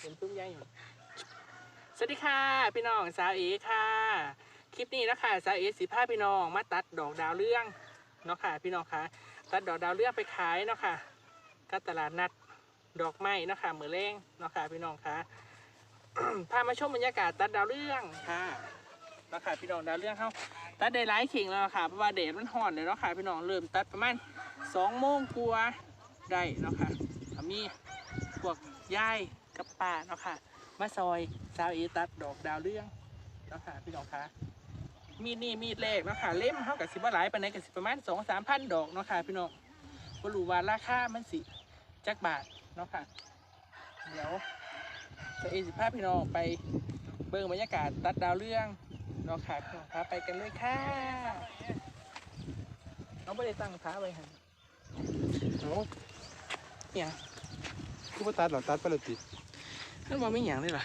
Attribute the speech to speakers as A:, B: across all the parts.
A: เห็นตุ้มใหญ่อยู่สวัสดีค่ะ พี่น้องสาวเอค่ะ คลิปนี้นะคะสาวเอสิพาพี่น้องมาตัดดอกดาวเรื่องเนาะค่ะ พี่น้องคะตัดดอกดาวเรื่องไปขายเนาะค่ะก็ตลาดนัดดอกไม้เนาะค่ะมือแรงเนาะค่ะ พี่น้องคะพามาชมบรรยากาศตัดดาวเรื่องค่ะเนาะค่ะพี่น้องดาวเรื่องเขาตัดได้หลายเข่งแล้วค่ะเพราะว่าแดดมันห่อนเลยเนาะค่ะพี่น้องเริ่มตัดประมาณสองโมงกลัวาได้เนาะค่ะมีพวกย่าย กับป่าเนาะค่ะมาซอยสาวเอตัดดอกดาวเรื่องเนาะค่ะพี่น้องคะมีนี่มีดแรกเนาะค่ะเล่มเขากับสิบหลายปานในกับสิประมาณสองสามพันดอกเนาะค่ะพี่น้องก็รู้ว่าราคามันสิจักบาทเนาะค่ะเดี๋ยวจะเอสิบภาพพี่น้องไปเบิ่งบรรยากาศตัดดาวเรื่องเนาะค่ะพี่น้องครับไปกันเลยค่ะน้องไม่ได้ตั้งท้าไว้ค่ะ
B: เอา
A: เนี่ย
B: คือว่าตัดหรอตัดไปเลยติ
A: ท่านบอกไม่หยังเลยเหรอ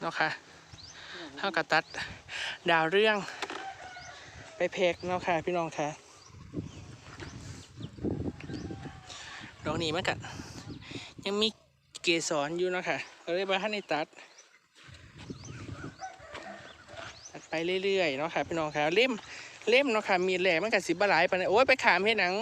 A: เนาะค่ะเท่ากับตัดดาวเรื่อง ไปเพกเนาะค่ะพี่น้องค่ะดอกนี้มันกัยังมีเกสรอยู่เนาะค่ะก็เลยมาให้ในตัดตัดไปเรื่อยๆเนาะค่ะพี่น้องค่ะเล่มเล่มเนาะค่ะมีแหลมมันกับสิบหลายไปานใดโอ้ยไปขามเฮ็ดหนัง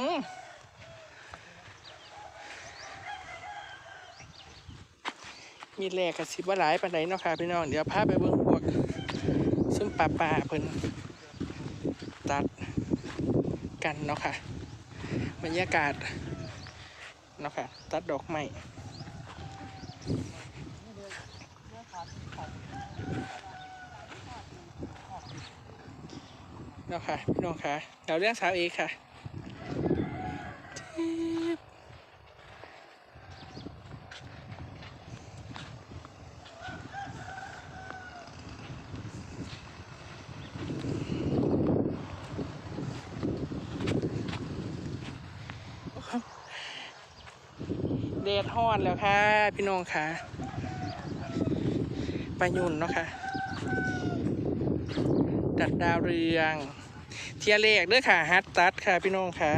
A: มีแหลกกับสิบหลายไปานใดเนาะค่ะพี่น้องเดี๋ยวพาไปเบิ่งพวกซุ้มป่าป่าๆเพิ่นตัดกันเนาะค่ะบรรยากาศเนาะค่ะตัดดอกไม้เนาะค่ะพี่น้องค่ะเราเรื่องสาวเอกค่ะจี๊บเดดฮอน แล้วค่ะ พี่น้องค่ะปลายุนเนาะค่ะดัดดาวเรือง เทียเลกเด้วยค่ะฮัตตัดค่ะพี่น้องค่ะ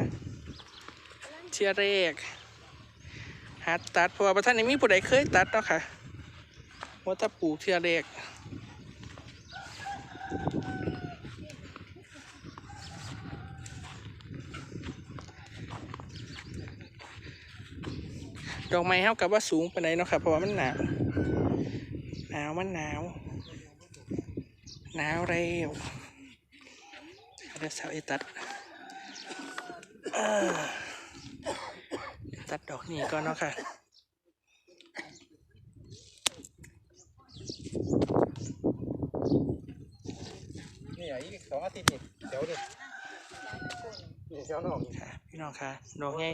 A: เทียเลกฮัตตัดเพราะว่าประธานนี้มีผู้ใดเคยตัดเนาะค่ะว่าถ้าปลูกเทียเลก ดอกไม้เท่ากับว่าสูงไปไหนใดเนาะค่ะเพราะว่ามันหนาวหนาวมันหนาวหนาวเร็วเดี๋ยวสาวเอตัดเอ่อตัดดอกนี้ก่อนเนาะค่ะ
B: นี่อะอีกสองอาทิตย์นี่เดี๋ยวนี่นี่เดี๋ยวนอกนี่
A: ค่ะ พี่น้องค่ะดอกไง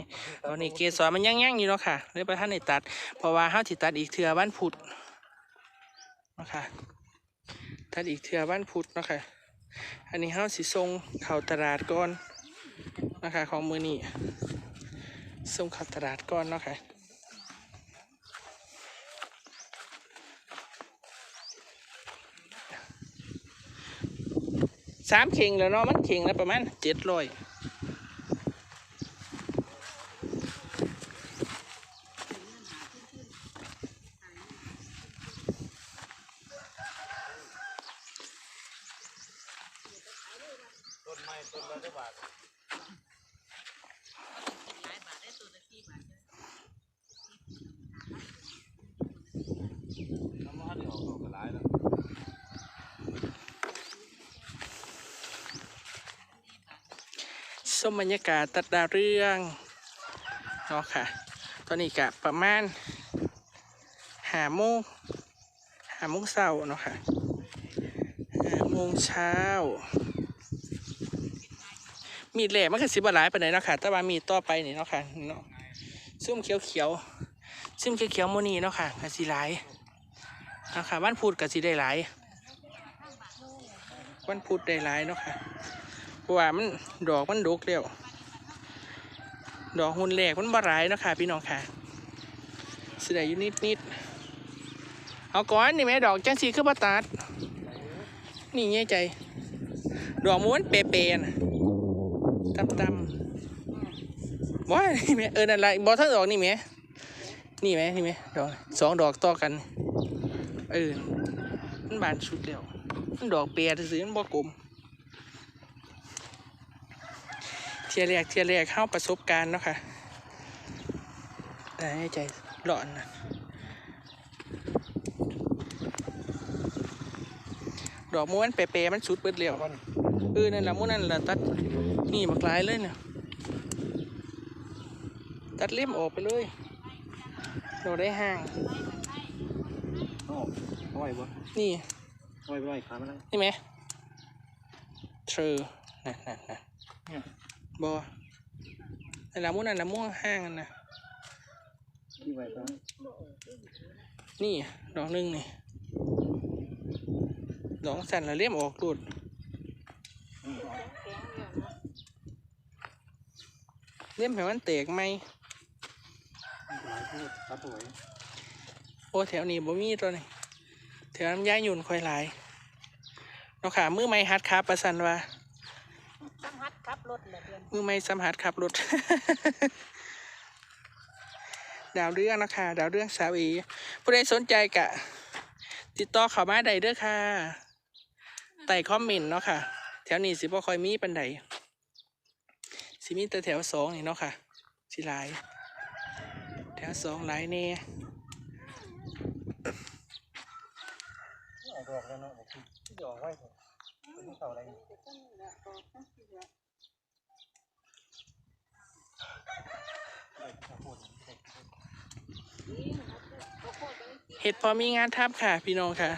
A: ดอกนี้เกสรมันยั่งๆอยู่เนาะค่ะเลยไปท่านในตัด เพราะว่าเฮาสิตัดอีกเทือบ้านพุธเนาะค่ะตัดอีกเทือบ้านพุธเนาะค่ะอันนี้เฮาสิส่งเข้าตลาดก่อนนะคะของมือนี้ส่งเข้าตลาดก่อนเนาะค่ะสามเข่งแล้วเนาะมันเข่งแล้วประมาณเจ็ดร้อย
B: ไม้ต้นละได้บาทน้ำมันนี่ออกดอกก็หลายแล้ว
A: ส้มบรรยากาศตัดดาวเรื่องเนาะค่ะ ตอนนี้กะประมาณหาโมงหาโมงเช้าเนาะค่ะหาโมงเช้า มีดแหลมมันก็สิบหลายไปไหนเนาะค่ะ แต่ว่ามีดต่อไปนี่เนาะค่ะเนาะซุ่มเขียวเขียวๆซุ่มเขียวเขียวโมนีเนาะค่ะกสิหลายนะค่ะวันพุธกสิได้หลายวันพุธได้หลายเนาะค่ะเพราะว่ามันดอกมันดกเร็วดอกหุ่นแหลกมันบ่ร้ายเนาะค่ะพี่น้องค่ะเสียอยู่นิดนิดๆเอาก้อนนี่แม่ดอกจังสีคือบ่ตัดนี่เงี้ยใจ ดอกม้วนเปเปๆนะ ตำตำๆว้ายนี่แม่เออนั่นไรบอทั้งดอกนี่แม่นี่ไหมนี่ไหมดอกสองดอกต่อกันเออมันบานสุดแล้วมันดอกเปียซื้อๆมันบ่กลมเทียแรกเทียแรกเข้าประสบการณ์เนาะค่ะได้ให้ใจร้อนนะดอกม้วนเปรย์ๆมันสุดเบิดแล้ว
B: ก้อน
A: เออนั่นละม้วนนั่นละตัด นี่บักหลายเลยเนี่ยตัดเล่มออกไปเลยเราได้ห่าง
B: เอาเอาไว้บ่
A: นี่
B: เอาไว้บ่ไว้ขามันนะ
A: นี่ไหมเธอนั่นนั่นนั่น
B: เนี่ย
A: บอนั่นละม้วนนั่นละม้วนห่างนั่นนะ
B: ที่ไว้ขามัน
A: นี่ดอกหนึงนี่ดอกสั่นละเล่มออกรูด เล่มให้มันแตกไหม
B: หลายพูดตัดเอาไว้
A: โอ้แถวนี้บ่มีตัวนี้แถวน้ำยาหยุ่นค่อยหลายเนาะค่ะมือไม้ฮัดครับประสันว่า
C: สัมผัสขับรถเลยเดือน
A: มือไม่สัมผัสขับรถ ดาวเรื่องนะคะ ดาวเรื่องสาวอีผู้ใดสนใจกะ ติดต่อเข้ามาได้เด้อค่ะใต้คอมเมนต์เนาะค่ะ แถวนี้สิบ่ค่อยมีปันใด สิมีแต่แถวสองนี่เนาะค่ะสิหลาย แถวสองหลายแน่
B: เอดอกแล้วเนาะที่ดอกไว้เถอะไม่เท่าอะไร
A: เห็ดพอมีงานทำค่ะพี่น้องค่ะ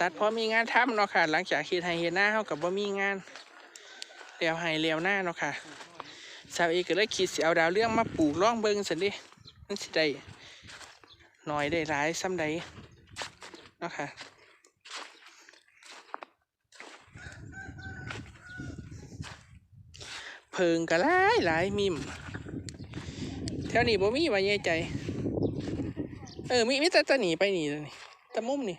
A: ตัดพอมีงานทำเนาะค่ะ หลังจากเฮ็ดให้เฮ็ดหน้าเฮากับบ่ามีงาน เลี้ยวให้เลี้ยวหน้าเนาะค่ะสาวเอกก็เลยคิดสิเอาดาวเรื่องมาปลูกร่องเบิ่งซั่นเดิมันสิได้น้อยได้หลายซ้ำใดเนาะค่ะเพิงก็หลายหลายมิมแถวนี้บ่มีว่าใหญ่ใจ เออมีมีแต่ตะหนีไปนี่เลยนี่ตะมุมนี่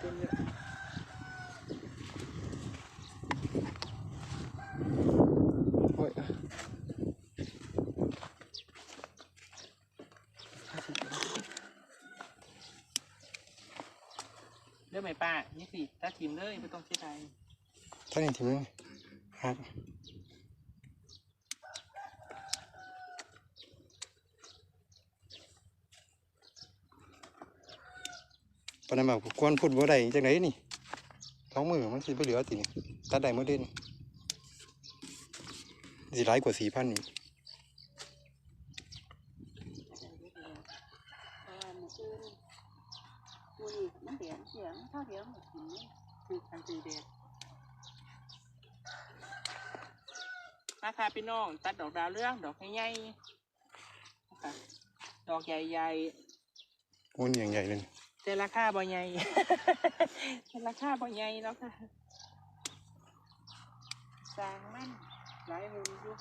A: เนาะเอาเข่งนั่นให้เนี่ยนี่สีเขียว
B: ให้ไปแล้ว
A: เต็มเลยโอ้ยเริ่มไหมป้านี่สิถ้าทีมเลยไม่ต้องเสียดาย
B: ท่านนี่ทีมึงครับ ปนนั้นบอกควรพูดบ่ได้จังไดนี่ท้องมือมันสิบ่เหลือตินี่ตัดได้หมดเด้นี่สิหลายกว่า4,000นี่
C: เออมันนี่มันกิน
A: คือคันตีเดดราคาพี่น้อง ตัดดอกดาวเรื่องดอกใหญ่ๆนะคะดอกใหญ่
B: โอ้ยอย่างใหญ่เลย
A: แต่ราคาบ่ใหญ่แต่ราคาบ่ใหญ่เนาะค่ะสร้างมันหลายหุ่นอยู่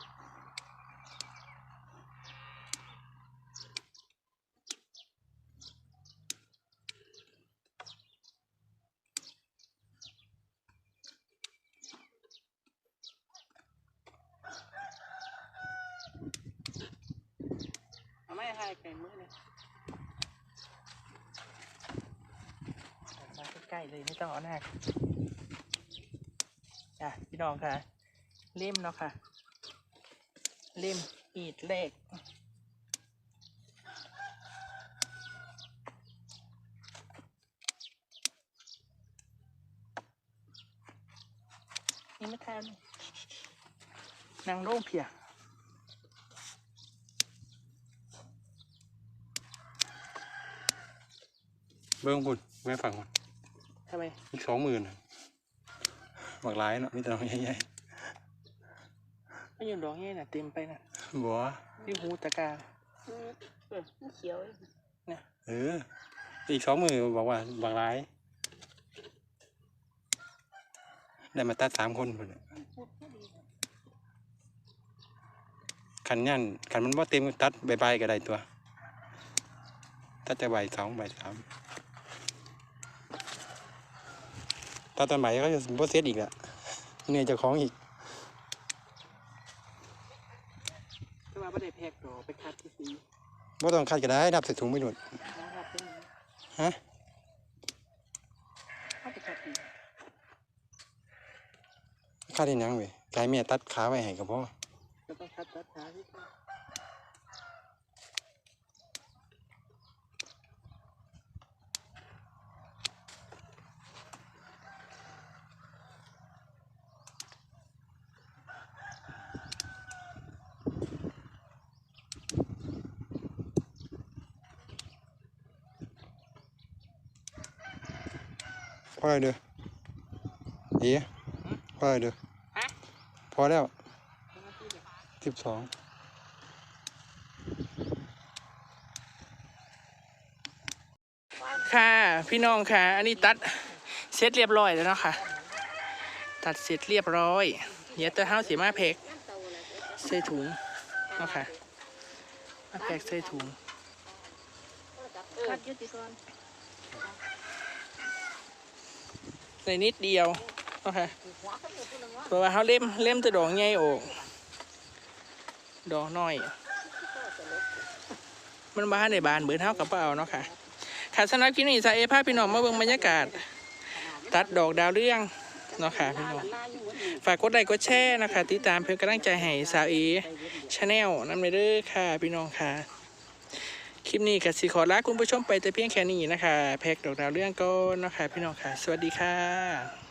A: เอาไม่ให้ไก่มือเลยมา ใกล้เลยไม่ต้องเอาหน้าจ้ะพี่น้องค่ะ เล่มเนาะค่ะ เล่มอีดเลขนี่ม่ทานนางโร่งเพีย
B: เบิ่งพุ่นแม่ฟังมัน
A: ทำไม
B: อีกสองหมื่นน่ะบักหลายเนาะมีแต่ดอกใหญ่
A: ไม่อยู่ดอกใหญ่น่ะเต็มไปน่ะ
B: ๆบัว
A: ที่หูตะกร้า
C: อืมเออมันเขียวเอง
B: เอออีกสองมือบอกว่าบักหลายได้มาตัดสามคนพุ่นน่ะ
C: พูดพอดี
B: คันยันคันมันบ่เต็มก็ตัดใบๆก็ได้ตัว ตัดแต่ใบสองใบสาม ตัดตอนใบก็จะบ่เสร็จอีกละเนี่ยเจะของอีก
A: แต่ว่าไม่ได้แพ็กดอกไปคัดที่สี
B: บ่ต้องคัดก็ได้ดับใส่ถุงไปหนุด
A: นะครับเป็น
B: ฮะ
A: เข้าไปคัดอีก
B: คัดได้หยังเว้ยกายแม่ตัดขาไว้ให้ก็พอ
A: จะต้องคัดตัดขาที่ก่อน
B: พอแล้วเด้อเอ๋พอแล้วเด้อ
A: ฮะ
B: พอแล้วสิบสอง
A: ค่ะ พี่น้องค่ะ อันนี้ตัดเสร็จเรียบร้อยแล้วเนาะค่ะ ตัดเสร็จเรียบร้อยเดี๋ยวจะเท้าสีมาแพ็กใส่ถุงเนาะค่ะมาแพ็กใส่ถุง
C: คัดอยุติก่อน
A: ใส่นิดเดียวเนาะค่ะเพราะว่าเขาเล่มเล่มจะดอกใหญ่ออกดอกน้อย มันบ้านในบานเบิดเท่ากับเปล่าเนาะค่ะค่ะสำหรับคลิปนี้สายเอพาพี่น้องมาเบิ่งบรรยากาศ ตัดดอกดาวเรื่องเนาะค่ะพี่น้อง
C: ลาอยู่วันนี้
A: ฝากกดไลค์กดแชร์นะคะติดตามเพื่อกำลังใจให้สาวเอชาแนลนั่นไปเด้อค่ะ พี่น้องค่ะ คลิปนี้กับสิขอลาคุณผู้ชมไปแต่เพียงแค่นี้นะคะ แพ็กดอกดาวเรื่องก็นะคะพี่น้องค่ะ สวัสดีค่ะ